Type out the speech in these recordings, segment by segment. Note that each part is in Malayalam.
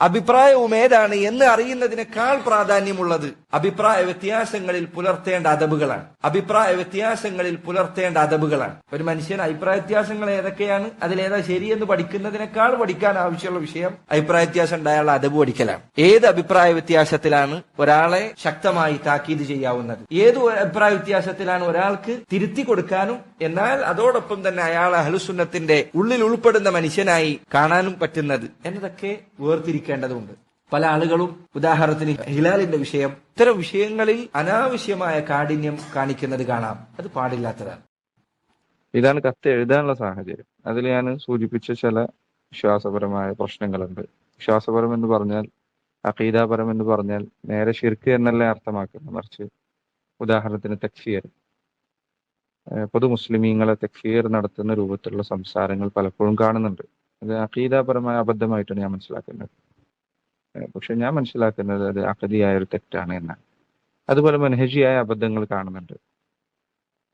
അഭിപ്രായവും ഏതാണ് എന്ന് അറിയുന്നതിനേക്കാൾ പ്രാധാന്യമുള്ളത്. അഭിപ്രായ വ്യത്യാസങ്ങളിൽ പുലർത്തേണ്ട അതബുകളാണ് അഭിപ്രായ വ്യത്യാസങ്ങളിൽ പുലർത്തേണ്ട അതബുകളാണ് ഒരു മനുഷ്യൻ അഭിപ്രായ വ്യത്യാസങ്ങൾ ഏതൊക്കെയാണ്? അതിലേതാ ശരിയെന്ന് പഠിക്കുന്നതിനേക്കാൾ പഠിക്കാൻ ആവശ്യമുള്ള വിഷയം അഭിപ്രായ വ്യത്യാസം ഉണ്ടായുള്ള അതബ് പഠിക്കലാണ്. ഏത് അഭിപ്രായ വ്യത്യാസത്തിലാണ് ഒരാളെ ശക്തമായി താക്കീത് ചെയ്യാവുന്നത്? ഏത് അഭിപ്രായ വ്യത്യാസത്തിലാണ് ഒരാൾക്ക് തിരുത്തി കൊടുക്കാനും? എന്നാൽ അതോടൊപ്പം തന്നെ അയാൾ അഹലുസുന്നത്തിന്റെ ഉള്ളിൽ ഉൾപ്പെടുന്ന മനുഷ്യനായി കാണാനും പറ്റുന്നത്. എന്നതൊക്കെ വേർതിരിക്കേണ്ടതുണ്ട്. പല ആളുകളും ഉദാഹരണത്തിന് ഹിലാലിന്റെ വിഷയം ഇത്തരം വിഷയങ്ങളിൽ അനാവശ്യമായ കാഠിന്യം കാണിക്കുന്നത് കാണാം. അത് പാടില്ലാത്തതാണ്. ഇതാണ് കത്ത് എഴുതാനുള്ള സാഹചര്യം. അതിൽ ഞാൻ സൂചിപ്പിച്ച ചില വിശ്വാസപരമായ പ്രശ്നങ്ങളുണ്ട്. വിശ്വാസപരം എന്ന് പറഞ്ഞാൽ അഖീദാപരം എന്ന് പറഞ്ഞാൽ നേരെ ഷിർക്ക് എന്നല്ല അർത്ഥമാക്കുന്നത്. മറിച്ച് ഉദാഹരണത്തിന് ഏഹ് പൊതു മുസ്ലിമീങ്ങളെ തക്ഫീർ നടത്തുന്ന രൂപത്തിലുള്ള സംസാരങ്ങൾ പലപ്പോഴും കാണുന്നുണ്ട്. അത് അഖീദാപരമായ അബദ്ധമായിട്ടാണ് ഞാൻ മനസ്സിലാക്കുന്നത്. പക്ഷെ ഞാൻ മനസ്സിലാക്കുന്നത് അത് അഖദിയായ ഒരു തെറ്റാണ് എന്നാണ്. അതുപോലെ മനഹജിയായ അബദ്ധങ്ങൾ കാണുന്നുണ്ട്.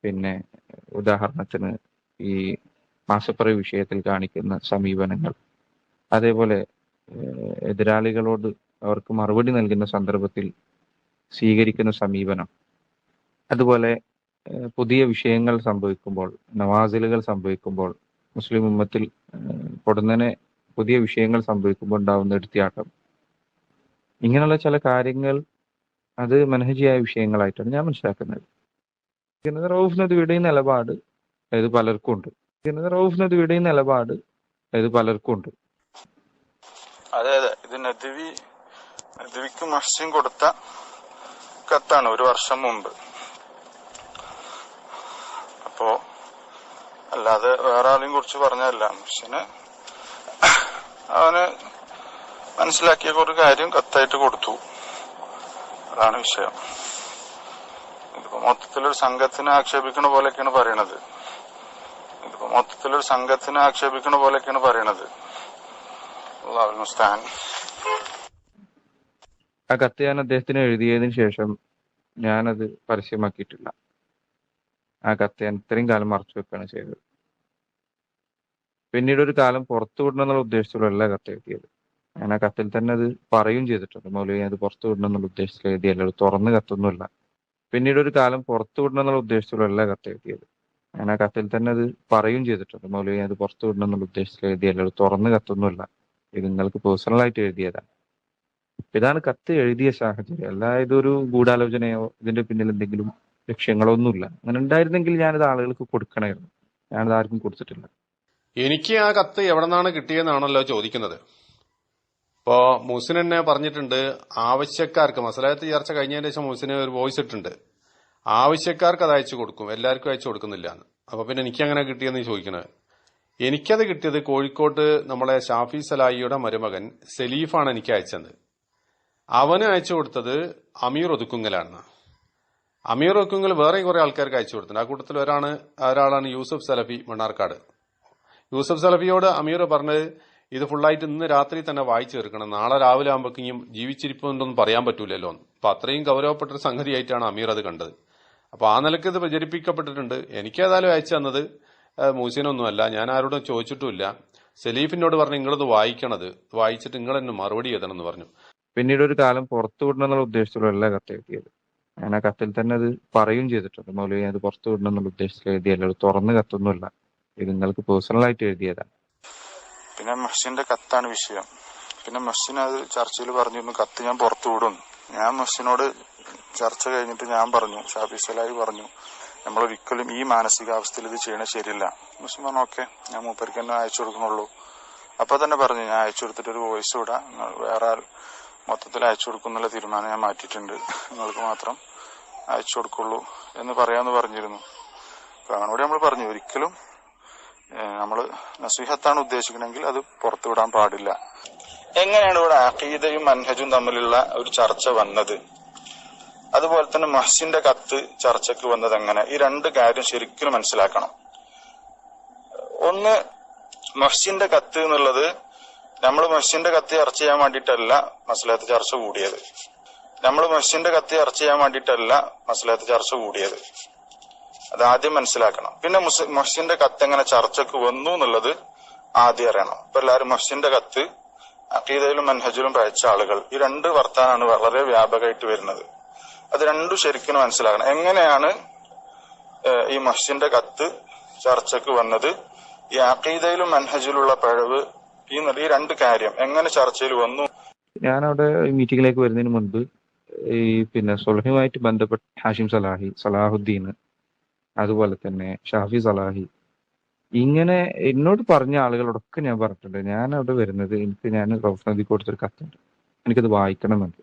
പിന്നെ ഉദാഹരണത്തിന് ഈ മാസപ്പറ വിഷയത്തിൽ കാണിക്കുന്ന സമീപനങ്ങൾ. അതേപോലെ എതിരാളികളോട് അവർക്ക് മറുപടി നൽകുന്ന സന്ദർഭത്തിൽ സ്വീകരിക്കുന്ന സമീപനം. അതുപോലെ പുതിയ വിഷയങ്ങൾ സംഭവിക്കുമ്പോൾ നവാസിലുകൾ സംഭവിക്കുമ്പോൾ മുസ്ലിം ഉമ്മത്തിൽ പൊടുന്നനെ പുതിയ വിഷയങ്ങൾ സംഭവിക്കുമ്പോൾ ഉണ്ടാവുന്ന എടുത്തിയാട്ടം ഇങ്ങനെയുള്ള ചില കാര്യങ്ങൾ അത് മനഹജിയായ വിഷയങ്ങളായിട്ടാണ് ഞാൻ മനസ്സിലാക്കുന്നത്. റൌഫ് നദിയുടെ നിലപാട് അതായത് പലർക്കും ഉണ്ട്. റൌഫ് നദിയുടെ നിലപാട് അതായത് പലർക്കും ഉണ്ട്. അതെ അതെ. ഇത് നദിവി നദിവിക്ക് മഹ്സിൻ കൊടുത്ത കത്താണ് ഒരു വർഷം മുമ്പ്. അപ്പോ അല്ലാതെ വേറെ ആളെയും കുറിച്ച് പറഞ്ഞതല്ല. മഹ്സിന് അവന് മനസ്സിലാക്കിയ ഒരു കാര്യം കത്തായിട്ട് കൊടുത്തു. അതാണ് വിഷയം. ഇതിപ്പോ മൊത്തത്തിലൊരു സംഘത്തിനെ ആക്ഷേപിക്കണ പോലെയൊക്കെയാണ് പറയണത്. ഇതിപ്പോ മൊത്തത്തിലൊരു സംഘത്തിനെ ആക്ഷേപിക്കണ പോലെയൊക്കെയാണ് പറയണത്. ആ കത്ത് ഞാൻ അദ്ദേഹത്തിന് എഴുതിയതിനു ശേഷം ഞാനത് പരസ്യമാക്കിയിട്ടില്ല. ആ കത്ത് ഞാൻ ഇത്രയും കാലം മറച്ചു വെക്കുകയാണ് ചെയ്തത്. പിന്നീട് ഒരു കാലം പുറത്തു വിടണം എന്നുള്ള ഉദ്ദേശത്തിലല്ല കത്ത് എഴുതിയത്. ഞാൻ ആ കത്തിൽ തന്നെ അത് പറയും ചെയ്തിട്ടുണ്ട്. മൗലവി അത് പുറത്തു വിടണം എന്നുള്ള ഉദ്ദേശത്തിൽ എഴുതിയല്ല തുറന്ന് കത്തൊന്നുമില്ല. പിന്നീട് ഒരു കാലം പുറത്തു വിടണം എന്നുള്ള ഉദ്ദേശത്തിലല്ല കത്ത് എഴുതിയത്. ഞാൻ ആ കത്തിൽ തന്നെ അത് പറയും ചെയ്തിട്ടുണ്ട്. മൗലവി അത് പുറത്തു വിടണം എന്നുള്ള ഉദ്ദേശത്തിൽ എഴുതിയല്ല തുറന്ന് കത്തൊന്നുമില്ല. ഇത് നിങ്ങൾക്ക് പേഴ്സണലായിട്ട് എഴുതിയതാണ്. ഇതാണ് കത്ത് എഴുതിയ സാഹചര്യം. അല്ല ഇതൊരു ഗൂഢാലോചനയോ ഇതിന്റെ പിന്നിൽ എന്തെങ്കിലും ലക്ഷ്യങ്ങളോ ഒന്നുമില്ല അങ്ങനെ ഉണ്ടായിരുന്നെങ്കിൽ ഞാനിത് ആളുകൾക്ക് കൊടുക്കണമായിരുന്നു. ഞാനിത് ആർക്കും കൊടുത്തിട്ടില്ല. എനിക്ക് ആ കത്ത് എവിടെ നിന്നാണ് കിട്ടിയെന്നാണല്ലോ ചോദിക്കുന്നത്. ഇപ്പോ മുസിൻ എന്നെ പറഞ്ഞിട്ടുണ്ട് ആവശ്യക്കാർക്ക് മസലായത്ത് ചർച്ച കഴിഞ്ഞതിന് ശേഷം മുസിന് ഒരു വോയിസ് ഇട്ടുണ്ട് ആവശ്യക്കാർക്ക് അത് അയച്ചു കൊടുക്കും എല്ലാവർക്കും അയച്ചു കൊടുക്കുന്നില്ല അപ്പൊ പിന്നെ എനിക്ക് അങ്ങനെ കിട്ടിയെന്ന് ചോദിക്കണത് എനിക്കത് കിട്ടിയത് കോഴിക്കോട്ട് നമ്മളെ ഷാഫി സലായിയുടെ മരുമകൻ സെലീഫാണ് എനിക്ക് അയച്ചത്. അവന് അയച്ചു കൊടുത്തത് അമീർ ഒതുക്കുങ്ങലാണ് അമീർ ഒതുക്കുങ്ങൽ വേറെ കുറെ ആൾക്കാർക്ക് അയച്ചു കൊടുത്തിട്ടുണ്ട്. ആ കൂട്ടത്തിൽ ഒരാണ് ഒരാളാണ് യൂസഫ് സലഫി മണ്ണാർക്കാട്. യൂസഫ് സലഫിയോട് അമീർ പറഞ്ഞത് ഇത് ഫുള്ളായിട്ട് ഇന്ന് രാത്രി തന്നെ വായിച്ചു തീർക്കണം. നാളെ രാവിലെ ആകുമ്പോഴേക്കും ജീവിച്ചിരിപ്പുണ്ടെന്ന് പറയാൻ പറ്റൂലല്ലോ. അപ്പൊ അത്രയും ഗൗരവപ്പെട്ട ഒരു സംഗതിയായിട്ടാണ് അമീർ അത് കണ്ടത്. അപ്പൊ ആ നിലയ്ക്ക് ഇത് പ്രചരിപ്പിക്കപ്പെട്ടിട്ടുണ്ട്. എനിക്ക് ഏതായാലും അയച്ചു തന്നത് മൂസിനൊന്നുമല്ല. ഞാൻ ആരോടും ചോദിച്ചിട്ടുമില്ല. സലീഫിനോട് പറഞ്ഞു നിങ്ങളിത് വായിക്കണത്. വായിച്ചിട്ട് നിങ്ങൾ എന്നെ മറുപടി എഴുതണം എന്ന് പറഞ്ഞു. പിന്നീട് ഒരു കാലം പുറത്തു വിടണം എന്നുള്ള ഉദ്ദേശത്തിലല്ല കത്ത് എഴുതിയത്. ഞാൻ ആ കത്തിൽ തന്നെ അത് പറയുകയും ചെയ്തിട്ടുണ്ട്. മൗലവി അത് പുറത്തു വിടണം എന്നുള്ള ഉദ്ദേശത്തിൽ എഴുതിയല്ല തുറന്ന് കത്തൊന്നുമില്ല. ഇത് നിങ്ങൾക്ക് പേഴ്സണലായിട്ട് എഴുതിയതാണ്. പിന്നെ മെസ്സിന്റെ കത്താണ് വിഷയം. പിന്നെ മഹ്സിൻ അത് ചർച്ചയിൽ പറഞ്ഞിരുന്നു കത്ത് ഞാൻ പുറത്തു വിടും. ഞാൻ മെസ്സിനോട് ചർച്ച കഴിഞ്ഞിട്ട് ഞാൻ പറഞ്ഞു ഷാഫി സലായി പറഞ്ഞു നമ്മൾ ഒരിക്കലും ഈ മാനസികാവസ്ഥയിൽ ഇത് ചെയ്യണേ ശരിയല്ല. മുസ്ലിം പറഞ്ഞു ഓക്കെ ഞാൻ മൂപ്പർക്ക് തന്നെ അയച്ചു കൊടുക്കണുള്ളൂ. അപ്പൊ തന്നെ പറഞ്ഞു ഞാൻ അയച്ചു കൊടുത്തിട്ട് ഒരു വോയിസ് വിടാം. വേറെ മൊത്തത്തിൽ അയച്ചു കൊടുക്കുന്നുള്ള തീരുമാനം ഞാൻ മാറ്റിയിട്ടുണ്ട്. നിങ്ങൾക്ക് മാത്രം അയച്ചു കൊടുക്കുള്ളൂ എന്ന് പറയാമെന്ന് പറഞ്ഞിരുന്നു. അപ്പൊ അങ്ങനോട് നമ്മൾ പറഞ്ഞു ഒരിക്കലും നമ്മൾ നസീഹത്താണ് ഉദ്ദേശിക്കണമെങ്കിൽ അത് പുറത്തുവിടാൻ പാടില്ല. എങ്ങനെയാണ് ഇവിടെ അഖീദയും മൻഹജും തമ്മിലുള്ള ഒരു ചർച്ച വന്നത്? അതുപോലെ തന്നെ മഹസിന്റെ കത്ത് ചർച്ചയ്ക്ക് വന്നത് എങ്ങനെ? ഈ രണ്ട് കാര്യം ശരിക്കും മനസ്സിലാക്കണം. ഒന്ന് മഹസിന്റെ കത്ത് എന്നുള്ളത് നമ്മൾ മഹസിന്റെ കത്ത് ചർച്ച ചെയ്യാൻ വേണ്ടിയിട്ടല്ല മസലത്ത് ചർച്ച കൂടിയത്. നമ്മൾ മഹസിന്റെ കത്ത് ചർച്ച ചെയ്യാൻ വേണ്ടിയിട്ടല്ല മസലത്ത് ചർച്ച കൂടിയത്. അത് ആദ്യം മനസ്സിലാക്കണം. പിന്നെ മുസ്- കത്ത് എങ്ങനെ ചർച്ചക്ക് വന്നു എന്നുള്ളത് ആദ്യം അറിയണം. ഇപ്പൊ എല്ലാവരും മഹ്സിന്റെ കത്ത് അക്കീതയിലും മൻഹജിലും പഴച്ച ആളുകൾ. ഈ രണ്ട് വർത്താനാണ് വളരെ വ്യാപകമായിട്ട് വരുന്നത്. അത് രണ്ടും ശരിക്കും മനസ്സിലാക്കണം. എങ്ങനെയാണ് ഈ മഹ്സിന്റെ കത്ത് ചർച്ചക്ക് വന്നത്? ഈ അക്കീതയിലും മൻഹജിലുള്ള പഴവ് ഈ ഈ രണ്ട് കാര്യം എങ്ങനെ ചർച്ചയിൽ വന്നു? ഞാൻ അവിടെ മീറ്റിംഗിലേക്ക് വരുന്നതിന് മുൻപ് ഈ പിന്നെ സുലഹുമായിട്ട് ബന്ധപ്പെട്ട ഹാഷിം സലാഹി സലാഹുദ്ദീൻ അതുപോലെ തന്നെ ഷാഫി സലാഹി. ഇങ്ങനെ എന്നോട് പറഞ്ഞ ആളുകളോടൊക്കെ ഞാൻ പറഞ്ഞിട്ടുണ്ട്. ഞാൻ അവിടെ വരുന്നത് എനിക്ക് ഞാൻ റൌഫ് നദി കൊടുത്തൊരു കത്തുണ്ട്. എനിക്കത് വായിക്കണമെന്നുണ്ട്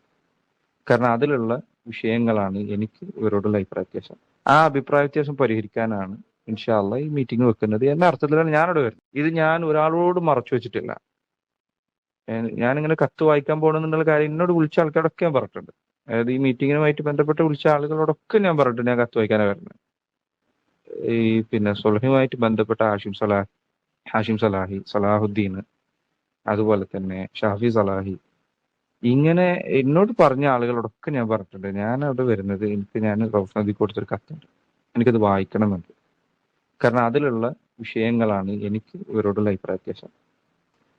കാരണം അതിലുള്ള വിഷയങ്ങളാണ് എനിക്ക് ഇവരോടുള്ള അഭിപ്രായ വ്യത്യാസം. ആ അഭിപ്രായ വ്യത്യാസം പരിഹരിക്കാനാണ് ഇൻഷാല്ല ഈ മീറ്റിംഗ് വെക്കുന്നത്. എന്ന അർത്ഥത്തിലാണ് ഞാനവിടെ വരുന്നത്. ഇത് ഞാൻ ഒരാളോട് മറച്ചു വെച്ചിട്ടില്ല. ഞാനിങ്ങനെ കത്ത് വായിക്കാൻ പോകണമെന്നുള്ള കാര്യം എന്നോട് വിളിച്ച ആൾക്കാരൊക്കെ ഞാൻ പറഞ്ഞിട്ടുണ്ട്. അതായത് ഈ മീറ്റിങ്ങിനുമായിട്ട് ബന്ധപ്പെട്ട് വിളിച്ച ആളുകളോടൊക്കെ ഞാൻ പറഞ്ഞിട്ടുണ്ട് ഞാൻ കത്ത് വായിക്കാനാണ് വരുന്നത്. ഈ പിന്നെ സുലഹുമായിട്ട് ബന്ധപ്പെട്ട ഹാഷിം സലാഹ് ഹാഷിം സലാഹി സലാഹുദ്ദീൻ അതുപോലെ തന്നെ ഷാഫി സലാഹി. ഇങ്ങനെ എന്നോട് പറഞ്ഞ ആളുകളോടൊക്കെ ഞാൻ പറഞ്ഞിട്ടുണ്ട്. ഞാൻ അവിടെ വരുന്നത് എനിക്ക് ഞാൻ റൌഫ് കൊടുത്തൊരു കത്തുണ്ട്. എനിക്കത് വായിക്കണമെന്നുണ്ട്. കാരണം അതിലുള്ള വിഷയങ്ങളാണ് എനിക്ക് ഇവരോടുള്ള അഭിപ്രായ വ്യത്യാസം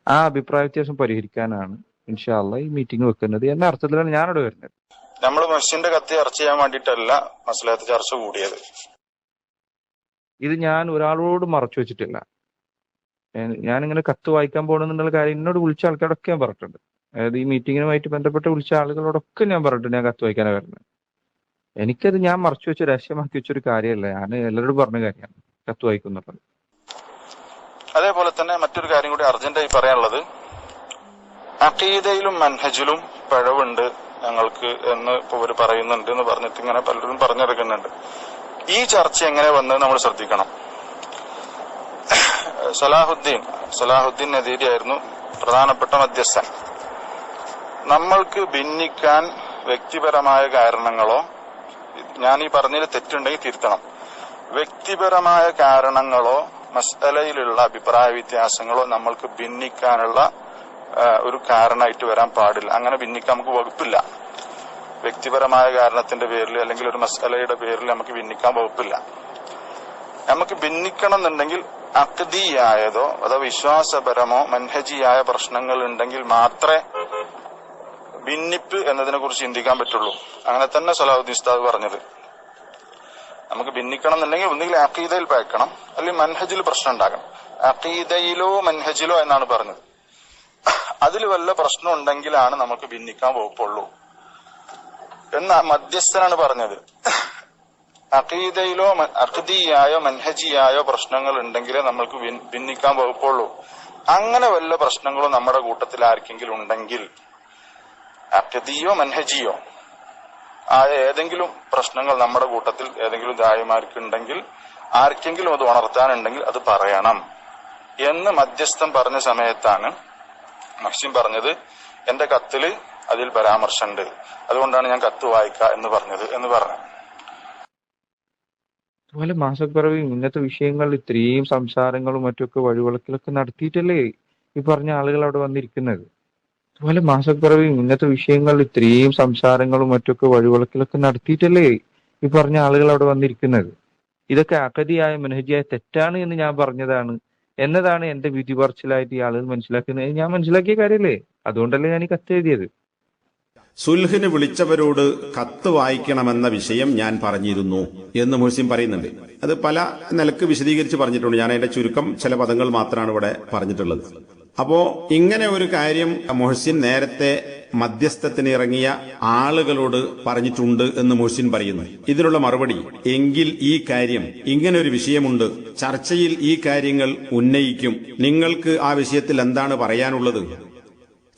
ആ അഭിപ്രായ വ്യത്യാസം പരിഹരിക്കാനാണ് ഇൻഷാല്ല ഈ മീറ്റിംഗ് വെക്കുന്നത് എന്ന അർത്ഥത്തിലാണ് ഞാനവിടെ വരുന്നത്. നമ്മൾ മനുഷ്യന്റെ കത്ത് ചർച്ച ചെയ്യാൻ വേണ്ടിയിട്ടല്ല മസലത്ത് ചർച്ച കൂടിയത്. ഇത് ഞാൻ ഒരാളോട് മറച്ചു വെച്ചിട്ടില്ല. ഞാനിങ്ങനെ കത്ത് വായിക്കാൻ പോകണമെന്നുള്ള കാര്യം എന്നോട് വിളിച്ച ആൾക്കാരൊക്കെ ഞാൻ പറഞ്ഞിട്ടുണ്ട്. അതായത് ഈ മീറ്റിങ്ങിനുമായിട്ട് ബന്ധപ്പെട്ട് വിളിച്ച ആളുകളോടൊക്കെ ഞാൻ പറഞ്ഞിട്ടുണ്ട് ഞാൻ കത്ത് വായിക്കാനാണ് വരുന്നത് എനിക്കത് ഞാൻ മറച്ചു വെച്ച് രഹസ്യമാക്കി വെച്ചൊരു കാര്യമല്ല. ഞാൻ എല്ലാവരോടും പറഞ്ഞ കാര്യമാണ്. കത്ത് വായിക്കുന്നുള്ളത്. അതേപോലെ തന്നെ മറ്റൊരു കാര്യം കൂടി അർജന്റായി പറയാനുള്ളത്. അഖീതയിലും മൻഹജിലും പിഴവുണ്ട് ഞങ്ങൾക്ക് എന്ന് ഇപ്പൊ പറയുന്നുണ്ട് എന്ന് പറഞ്ഞിട്ട് ഇങ്ങനെ പലരും പറഞ്ഞെടുക്കുന്നുണ്ട് ഈ ചർച്ച എങ്ങനെ വന്നത് നമ്മൾ ശ്രദ്ധിക്കണം. സലാഹുദ്ദീൻ സലാഹുദ്ദീൻ നദീരിയായിരുന്നു പ്രധാനപ്പെട്ട മധ്യസ്ഥൻ. നമ്മൾക്ക് ഭിന്നിക്കാൻ വ്യക്തിപരമായ കാരണങ്ങളോ ഞാൻ ഈ പറഞ്ഞതിൽ തെറ്റുണ്ടെങ്കിൽ തിരുത്തണം. വ്യക്തിപരമായ കാരണങ്ങളോ മസലയിലുള്ള അഭിപ്രായ വ്യത്യാസങ്ങളോ നമ്മൾക്ക് ഭിന്നിക്കാനുള്ള ഒരു കാരണമായിട്ട് വരാൻ പാടില്ല. അങ്ങനെ ഭിന്നിക്കാൻ നമുക്ക് വകുപ്പില്ല. വ്യക്തിപരമായ കാരണത്തിന്റെ പേരിൽ അല്ലെങ്കിൽ ഒരു മസാലയുടെ പേരിൽ നമുക്ക് ഭിന്നിക്കാൻ വകുപ്പില്ല. നമുക്ക് ഭിന്നിക്കണം എന്നുണ്ടെങ്കിൽ അക്തിയായതോ അതോ വിശ്വാസപരമോ മൻഹജിയായ പ്രശ്നങ്ങൾ ഉണ്ടെങ്കിൽ മാത്രമേ ഭിന്നിപ്പ് എന്നതിനെ കുറിച്ച് ചിന്തിക്കാൻ പറ്റുള്ളൂ. അങ്ങനെ തന്നെ സലാഹുദ്ദീൻ ഉസ്താദ് പറഞ്ഞത്. നമുക്ക് ഭിന്നിക്കണം എന്നുണ്ടെങ്കിൽ ഒന്നുകിൽ അക്കീതയിൽ പയക്കണം അല്ലെങ്കിൽ മൻഹജിൽ പ്രശ്നം ഉണ്ടാകണം അക്കീതയിലോ മൻഹജിലോ എന്നാണ് പറഞ്ഞത്. അതിൽ വല്ല പ്രശ്നം ഉണ്ടെങ്കിലാണ് നമുക്ക് ഭിന്നിക്കാൻ വകുപ്പുള്ളൂ. എന്ന മധ്യസ്ഥനാണ് പറഞ്ഞത്. അഖീദയിലോ അഖദിയായോ മൻഹജിയായോ പ്രശ്നങ്ങൾ ഉണ്ടെങ്കിലേ നമ്മൾക്ക് ഭിന്നിക്കാൻ വകുപ്പുള്ളൂ. അങ്ങനെ വല്ല പ്രശ്നങ്ങളും നമ്മുടെ കൂട്ടത്തിൽ ആർക്കെങ്കിലും ഉണ്ടെങ്കിൽ അഖദിയോ മൻഹജിയോ ആയ ഏതെങ്കിലും പ്രശ്നങ്ങൾ നമ്മുടെ കൂട്ടത്തിൽ ഏതെങ്കിലും ദായമാർക്കുണ്ടെങ്കിൽ ആർക്കെങ്കിലും അത് ഉണർത്താനുണ്ടെങ്കിൽ അത് പറയണം എന്ന് മധ്യസ്ഥം പറഞ്ഞ സമയത്താണ് മഹ്സിം പറഞ്ഞത്. എന്റെ കത്തിൽ അതിൽ പരാമർശമുണ്ട് അതുകൊണ്ടാണ് ഞാൻ കത്ത് വായിക്ക എന്ന് പറഞ്ഞത് എന്ന് പറഞ്ഞു അതുപോലെ മാസപ്പിറവി ഇങ്ങനത്തെ വിഷയങ്ങൾ ഇത്രയും സംസാരങ്ങളും മറ്റൊക്കെ വഴിവിളക്കിലൊക്കെ നടത്തിയിട്ടല്ലേ ഈ പറഞ്ഞ ആളുകൾ അവിടെ വന്നിരിക്കുന്നത്? അതുപോലെ മാസപ്പിറവി ഇങ്ങനത്തെ വിഷയങ്ങൾ ഇത്രയും സംസാരങ്ങളും മറ്റൊക്കെ വഴിവിളക്കിലൊക്കെ നടത്തിയിട്ടല്ലേ ഈ പറഞ്ഞ ആളുകൾ അവിടെ വന്നിരിക്കുന്നത്? ഇതൊക്കെ അകതിയായ മനഹജിയായ തെറ്റാണ് എന്ന് ഞാൻ പറഞ്ഞതാണ്. എന്നതാണ് എന്റെ വിധി പറച്ചിലായിട്ട് ഈ ആളുകൾ മനസ്സിലാക്കുന്നത്? ഞാൻ മനസ്സിലാക്കിയ കാര്യമല്ലേ അതുകൊണ്ടല്ലേ ഞാൻ ഈ കത്ത് എഴുതിയത്. സുൽഹിന് വിളിച്ചവരോട് കത്ത് വായിക്കണമെന്ന വിഷയം ഞാൻ പറഞ്ഞിരുന്നു എന്ന് മുഹസിൻ പറയുന്നുണ്ട്. അത് പല നിലയ്ക്ക് വിശദീകരിച്ച് പറഞ്ഞിട്ടുണ്ട്. ഞാൻ അതിന്റെ ചുരുക്കം ചില പദങ്ങൾ മാത്രമാണ് ഇവിടെ പറഞ്ഞിട്ടുള്ളത്. അപ്പോ ഇങ്ങനെ ഒരു കാര്യം മുഹസിൻ നേരത്തെ മധ്യസ്ഥത്തിന് ഇറങ്ങിയ ആളുകളോട് പറഞ്ഞിട്ടുണ്ട് എന്ന് മുഹസിൻ പറയുന്നു. ഇതിനുള്ള മറുപടി എങ്കിൽ ഈ കാര്യം ഇങ്ങനെ ഒരു വിഷയമുണ്ട്. ചർച്ചയിൽ ഈ കാര്യങ്ങൾ ഉന്നയിക്കും. നിങ്ങൾക്ക് ആ വിഷയത്തിൽ എന്താണ് പറയാനുള്ളത്?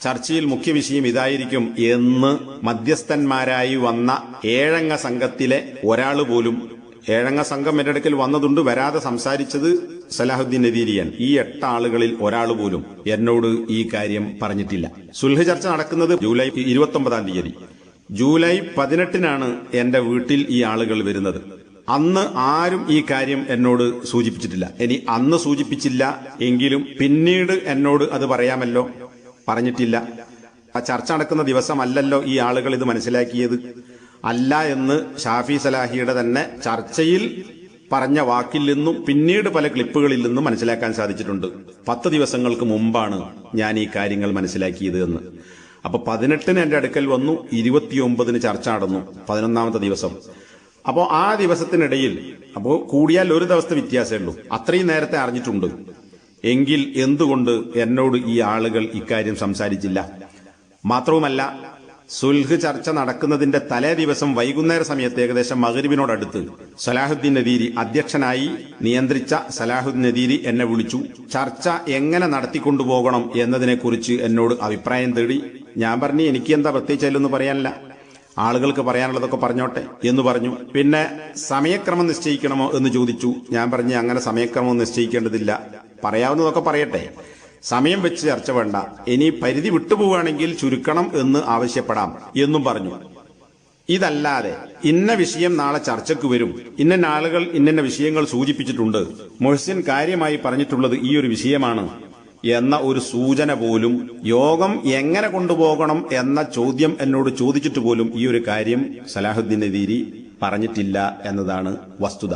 ചർച്ചയിൽ മുഖ്യ വിഷയം ഇതായിരിക്കും എന്ന് മധ്യസ്ഥന്മാരായി വന്ന ഏഴംഗ സംഘത്തിലെ ഒരാൾ പോലും ഏഴംഗ സംഘം എന്റെ അടുക്കൽ വന്നതുണ്ട്. വരാതെ സംസാരിച്ചത് സലാഹുദ്ദീൻ നദീരിയൻ. ഈ എട്ട് ആളുകളിൽ ഒരാൾ പോലും എന്നോട് ഈ കാര്യം പറഞ്ഞിട്ടില്ല. സുൽഹ് ചർച്ച നടക്കുന്നത് ജൂലൈ ഇരുപത്തി ഒമ്പതാം തീയതി. ജൂലൈ പതിനെട്ടിനാണ് എന്റെ വീട്ടിൽ ഈ ആളുകൾ വരുന്നത്. അന്ന് ആരും ഈ കാര്യം എന്നോട് സൂചിപ്പിച്ചിട്ടില്ല. ഇനി അന്ന് സൂചിപ്പിച്ചില്ല എങ്കിലും പിന്നീട് എന്നോട് അത് പറയാമല്ലോ. പറഞ്ഞിട്ടില്ല. ആ ചർച്ച നടക്കുന്ന ദിവസമല്ലല്ലോ ഈ ആളുകൾ ഇത് മനസ്സിലാക്കിയത്. അല്ല എന്ന് ഷാഫി സലാഹിയുടെ തന്നെ ചർച്ചയിൽ പറഞ്ഞ വാക്കിൽ നിന്നും പിന്നീട് പല ക്ലിപ്പുകളിൽ നിന്നും മനസ്സിലാക്കാൻ സാധിച്ചിട്ടുണ്ട്. പത്ത് ദിവസങ്ങൾക്ക് മുമ്പാണ് ഞാൻ ഈ കാര്യങ്ങൾ മനസ്സിലാക്കിയത് എന്ന്. അപ്പൊ പതിനെട്ടിന് എന്റെ അടുക്കൽ വന്നു ഇരുപത്തിയൊമ്പതിന് ചർച്ച നടന്നു പതിനൊന്നാമത്തെ ദിവസം. അപ്പോ ആ ദിവസത്തിനിടയിൽ അപ്പോ കൂടിയാൽ ഒരു ദിവസത്തെ വ്യത്യാസമേ ഉള്ളൂ. അത്രയും നേരത്തെ അറിഞ്ഞിട്ടുണ്ട്. എങ്കിൽ എന്തുകൊണ്ട് എന്നോട് ഈ ആളുകൾ ഇക്കാര്യം സംസാരിച്ചില്ല? മാത്രവുമല്ല സുൽഹ് ചർച്ച നടക്കുന്നതിന്റെ തലേ ദിവസം വൈകുന്നേര സമയത്ത് ഏകദേശം മകരിബിനോടടുത്ത് സലാഹുദ്ദീൻ നദീരി അധ്യക്ഷനായി നിയന്ത്രിച്ച സലാഹുദ്ദീൻ നദീരി എന്നെ വിളിച്ചു. ചർച്ച എങ്ങനെ നടത്തിക്കൊണ്ടുപോകണം എന്നതിനെക്കുറിച്ച് എന്നോട് അഭിപ്രായം തേടി ഞാൻ പറഞ്ഞു എനിക്ക് എന്താ പ്രത്യേകിച്ചല്ലെന്ന് പറയാനില്ല. ആളുകൾക്ക് പറയാനുള്ളതൊക്കെ പറഞ്ഞോട്ടെ എന്ന് പറഞ്ഞു. പിന്നെ സമയക്രമം നിശ്ചയിക്കണമോ എന്ന് ചോദിച്ചു. ഞാൻ പറഞ്ഞു അങ്ങനെ സമയക്രമം നിശ്ചയിക്കേണ്ടതില്ല. പറയാവുന്നതൊക്കെ പറയട്ടെ. സമയം വെച്ച് ചർച്ച വേണ്ട. ഇനി പരിധി വിട്ടുപോവുകയാണെങ്കിൽ ചുരുക്കണം എന്ന് ആവശ്യപ്പെടാം എന്നും പറഞ്ഞു. ഇതല്ലാതെ ഇന്ന വിഷയം നാളെ ചർച്ചയ്ക്ക് വരും. ഇന്ന ആളുകൾ ഇന്ന വിഷയങ്ങൾ സൂചിപ്പിച്ചിട്ടുണ്ട്. മൊഹ്സിൻ കാര്യമായി പറഞ്ഞിട്ടുള്ളത് ഈ ഒരു വിഷയമാണ് എന്ന ഒരു സൂചന പോലും യോഗം എങ്ങനെ കൊണ്ടുപോകണം എന്ന ചോദ്യം എന്നോട് ചോദിച്ചിട്ട് പോലും ഈ ഒരു കാര്യം സലാഹുദ്ദീൻ നദീരി പറഞ്ഞിട്ടില്ല എന്നതാണ് വസ്തുത.